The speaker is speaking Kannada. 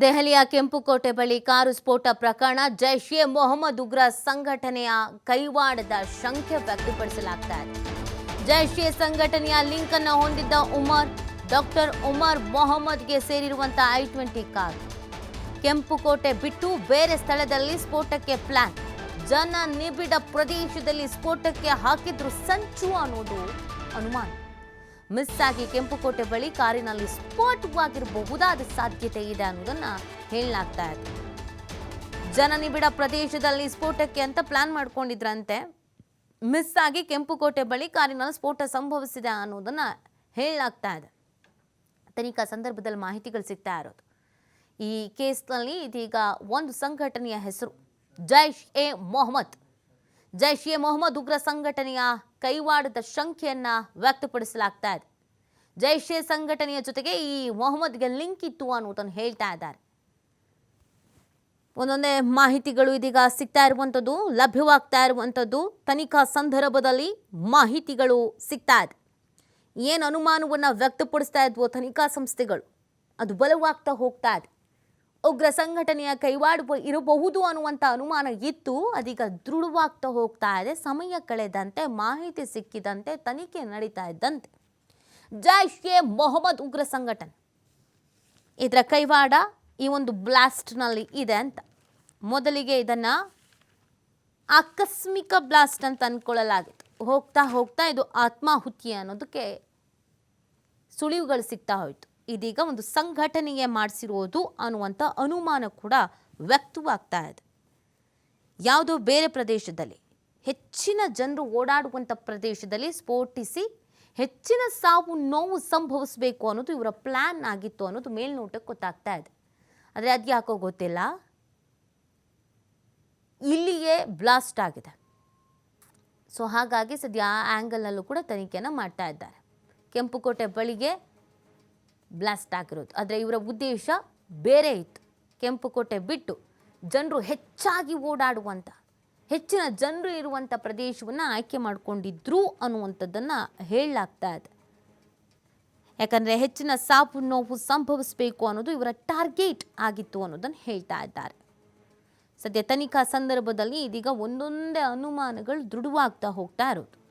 ದೆಹಲಿಯ ಕೆಂಪುಕೋಟೆ ಬಳಿ ಕಾರು ಸ್ಫೋಟ ಪ್ರಕರಣ. ಜೈಷ್ ಎ ಮೊಹಮ್ಮದ್ ಉಗ್ರ ಸಂಘಟನೆಯ ಕೈವಾಡದ ಶಂಕೆ ವ್ಯಕ್ತಪಡಿಸಲಾಗ್ತಾ ಇದೆ. ಜೈಷ್ ಎ ಸಂಘಟನೆಯ ಲಿಂಕ್ ಅನ್ನು ಹೊಂದಿದ್ದ ಉಮರ್, ಡಾಕ್ಟರ್ ಉಮರ್ ಮೊಹಮ್ಮದ್ಗೆ ಸೇರಿರುವಂತಹ ಐ ಟ್ವೆಂಟಿ ಕಾರ್. ಕೆಂಪುಕೋಟೆ ಬಿಟ್ಟು ಬೇರೆ ಸ್ಥಳದಲ್ಲಿ ಸ್ಫೋಟಕ್ಕೆ ಪ್ಲಾನ್. ಜನ ನಿಬಿಡ ಪ್ರದೇಶದಲ್ಲಿ ಸ್ಫೋಟಕ್ಕೆ ಹಾಕಿದ್ರು ಸಂಚು ಅನ್ನೋದು ಅನುಮಾನ. ಮಿಸ್ ಆಗಿ ಕೆಂಪುಕೋಟೆ ಬಳಿ ಕಾರಿನಲ್ಲಿ ಸ್ಫೋಟವಾಗಿರಬಹುದಾದ ಸಾಧ್ಯತೆ ಇದೆ ಅನ್ನೋದನ್ನ ಹೇಳಲಾಗ್ತಾ ಇದೆ. ಜನನಿಬಿಡ ಪ್ರದೇಶದಲ್ಲಿ ಸ್ಫೋಟಕ್ಕೆ ಅಂತ ಪ್ಲಾನ್ ಮಾಡ್ಕೊಂಡಿದ್ರಂತೆ. ಮಿಸ್ ಆಗಿ ಕೆಂಪುಕೋಟೆ ಬಳಿ ಕಾರಿನಲ್ಲಿ ಸ್ಫೋಟ ಸಂಭವಿಸಿದೆ ಅನ್ನೋದನ್ನ ಹೇಳಲಾಗ್ತಾ ಇದೆ. ತನಿಖಾ ಸಂದರ್ಭದಲ್ಲಿ ಮಾಹಿತಿಗಳು ಸಿಗ್ತಾ ಇರೋದು. ಈ ಕೇಸ್ನಲ್ಲಿ ಇದೀಗ ಒಂದು ಸಂಘಟನೆಯ ಹೆಸರು ಜೈಷ್ ಎ ಮೊಹಮ್ಮದ್ ಜೈಷ್ ಎ ಮೊಹಮ್ಮದ್ ಉಗ್ರ ಸಂಘಟನೆಯ ಕೈವಾಡದ ಶಂಕೆಯನ್ನ ವ್ಯಕ್ತಪಡಿಸಲಾಗ್ತಾ ಇದೆ. ಜೈಷ್ ಎ ಸಂಘಟನೆಯ ಜೊತೆಗೆ ಈ ಮೊಹಮ್ಮದ್ಗೆ ಲಿಂಕ್ ಇತ್ತು ಅನ್ನೋದನ್ನು ಹೇಳ್ತಾ ಇದ್ದಾರೆ. ಒಂದೊಂದೇ ಮಾಹಿತಿಗಳು ಇದೀಗ ಸಿಗ್ತಾ ಇರುವಂಥದ್ದು, ಲಭ್ಯವಾಗ್ತಾ ಇರುವಂಥದ್ದು, ತನಿಖಾ ಸಂದರ್ಭದಲ್ಲಿ ಮಾಹಿತಿಗಳು ಸಿಗ್ತಾ ಇದೆ. ಏನು ಅನುಮಾನವನ್ನು ವ್ಯಕ್ತಪಡಿಸ್ತಾ ಇದ್ವೋ ತನಿಖಾ ಸಂಸ್ಥೆಗಳು, ಅದು ಬಲವಾಗ್ತಾ ಹೋಗ್ತಾ ಇದೆ. ಉಗ್ರ ಸಂಘಟನೆಯ ಕೈವಾಡ ಇರಬಹುದು ಅನ್ನುವಂಥ ಅನುಮಾನ ಇತ್ತು. ಅದೀಗ ದೃಢವಾಗ್ತಾ ಹೋಗ್ತಾ ಇದೆ. ಸಮಯ ಕಳೆದಂತೆ, ಮಾಹಿತಿ ಸಿಕ್ಕಿದಂತೆ, ತನಿಖೆ ನಡೀತಾ ಇದ್ದಂತೆ. ಜೈಷ್ ಎ ಮೊಹಮ್ಮದ್ ಉಗ್ರ ಸಂಘಟನೆ. ಇದರ ಕೈವಾಡ ಈ ಒಂದು ಬ್ಲಾಸ್ಟ್ನಲ್ಲಿ ಇದೆ ಅಂತ. ಮೊದಲಿಗೆ ಇದನ್ನು ಆಕಸ್ಮಿಕ ಬ್ಲಾಸ್ಟ್ ಅಂತ ಅಂದ್ಕೊಳ್ಳಲಾಗಿತ್ತು ಹೋಗ್ತಾ ಹೋಗ್ತಾ ಇದು ಆತ್ಮಾಹುತಿ ಅನ್ನೋದಕ್ಕೆ ಸುಳಿವುಗಳು ಸಿಗ್ತಾ ಹೋಯಿತು. ಇದೀಗ ಒಂದು ಸಂಘಟನೆಯೇ ಮಾಡಿಸಿರೋದು ಅನ್ನುವಂಥ ಅನುಮಾನ ಕೂಡ ವ್ಯಕ್ತವಾಗ್ತಾ ಇದೆ. ಯಾವುದೋ ಬೇರೆ ಪ್ರದೇಶದಲ್ಲಿ, ಹೆಚ್ಚಿನ ಜನರು ಓಡಾಡುವಂಥ ಪ್ರದೇಶದಲ್ಲಿ ಸ್ಫೋಟಿಸಿ, ಹೆಚ್ಚಿನ ಸಾವು ನೋವು ಸಂಭವಿಸಬೇಕು ಅನ್ನೋದು ಇವರ ಪ್ಲ್ಯಾನ್ ಆಗಿತ್ತು ಅನ್ನೋದು ಮೇಲ್ನೋಟಕ್ಕೆ ಗೊತ್ತಾಗ್ತಾ ಇದೆ. ಆದರೆ ಅದು ಯಾಕೋ ಗೊತ್ತಿಲ್ಲ? ಇಲ್ಲಿಯೇ ಬ್ಲಾಸ್ಟ್ ಆಗಿದೆ. ಸೊ ಹಾಗಾಗಿ ಸದ್ಯ ಆ ಆ್ಯಂಗಲ್ನಲ್ಲೂ ಕೂಡ ತನಿಖೆಯನ್ನು ಮಾಡ್ತಾ ಇದ್ದಾರೆ. ಕೆಂಪುಕೋಟೆ ಬಳಿಗೆ ಬ್ಲಾಸ್ಟ್ ಆಗಿರೋದು. ಆದರೆ ಇವರ ಉದ್ದೇಶ ಬೇರೆ ಇತ್ತು. ಕೆಂಪುಕೋಟೆ ಬಿಟ್ಟು ಜನರು ಹೆಚ್ಚಾಗಿ ಓಡಾಡುವಂಥ ಹೆಚ್ಚಿನ ಜನರು ಇರುವಂಥ ಪ್ರದೇಶವನ್ನು ಆಯ್ಕೆ ಮಾಡಿಕೊಂಡಿದ್ರು ಅನ್ನುವಂಥದ್ದನ್ನು ಹೇಳಲಾಗ್ತಾ ಇದೆ. ಯಾಕಂದರೆ ಹೆಚ್ಚಿನ ಸಾವು ನೋವು ಸಂಭವಿಸಬೇಕು ಅನ್ನೋದು ಇವರ ಟಾರ್ಗೆಟ್ ಆಗಿತ್ತು ಅನ್ನೋದನ್ನು ಹೇಳ್ತಾ ಇದ್ದಾರೆ. ಸದ್ಯ ತನಿಖಾ ಸಂದರ್ಭದಲ್ಲಿ ಇದೀಗ ಒಂದೊಂದೇ ಅನುಮಾನಗಳು ದೃಢವಾಗ್ತಾ ಹೋಗ್ತಾ ಇರೋದು.